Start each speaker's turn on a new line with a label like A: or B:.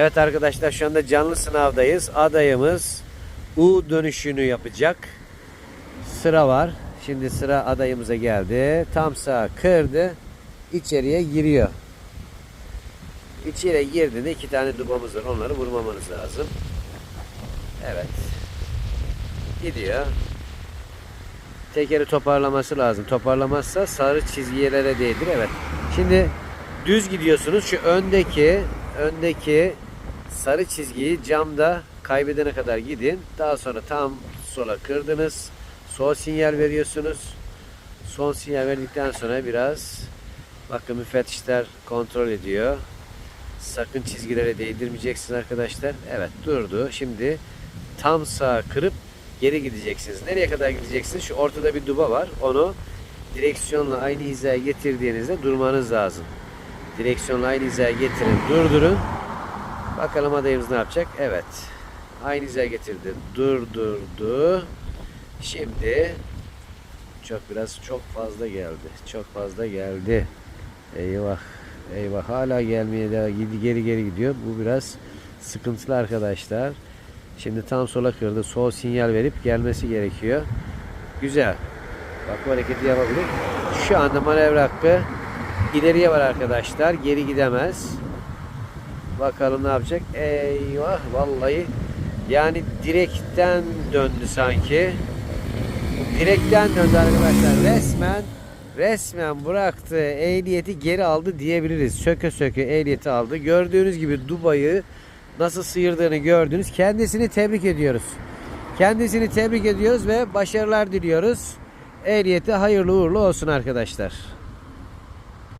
A: Evet arkadaşlar şu anda canlı sınavdayız. Adayımız U dönüşünü yapacak. Sıra var. Şimdi sıra adayımıza geldi. Tam sağ kırdı. İçeriye giriyor. İçeriye girdiğinde iki tane dubamız var. Onları vurmamanız lazım. Evet. Gidiyor. Tekeri toparlaması lazım. Toparlamazsa sarı çizgilere değdir. Evet. Şimdi düz gidiyorsunuz. Şu öndeki öndeki sarı çizgiyi camda kaybedene kadar gidin. Daha sonra tam sola kırdınız. Sol sinyal veriyorsunuz. Son sinyal verdikten sonra biraz bakın müfettişler kontrol ediyor. Sakın çizgilere değdirmeyeceksiniz arkadaşlar. Evet durdu. Şimdi tam sağa kırıp geri gideceksiniz. Nereye kadar gideceksiniz? Şu ortada bir duba var. Onu direksiyonla aynı hizaya getirdiğinizde durmanız lazım. Direksiyonla aynı hizaya getirin, durdurun. Bakalım adayımız ne yapacak? Evet. Aynı hizaya getirdi. Durdurdu. Şimdi çok biraz çok fazla geldi. Çok fazla geldi. Eyvah. Eyvah hala gelmeye de gidi geri geri gidiyor. Bu biraz sıkıntılı arkadaşlar. Şimdi tam sola kırdı. Sol sinyal verip gelmesi gerekiyor. Güzel. Bak bu hareketi yapabilir. Şu anda manevra hakkı ileriye var arkadaşlar. Geri gidemez. Bakalım ne yapacak. Eyvah vallahi yani direkten döndü sanki. Direkten döndü arkadaşlar. Resmen resmen bıraktı. Ehliyeti geri aldı diyebiliriz. Söke söke ehliyeti aldı. Gördüğünüz gibi Dubai'yi nasıl sıyırdığını gördünüz. Kendisini tebrik ediyoruz. Kendisini tebrik ediyoruz ve başarılar diliyoruz. Ehliyeti hayırlı uğurlu olsun arkadaşlar.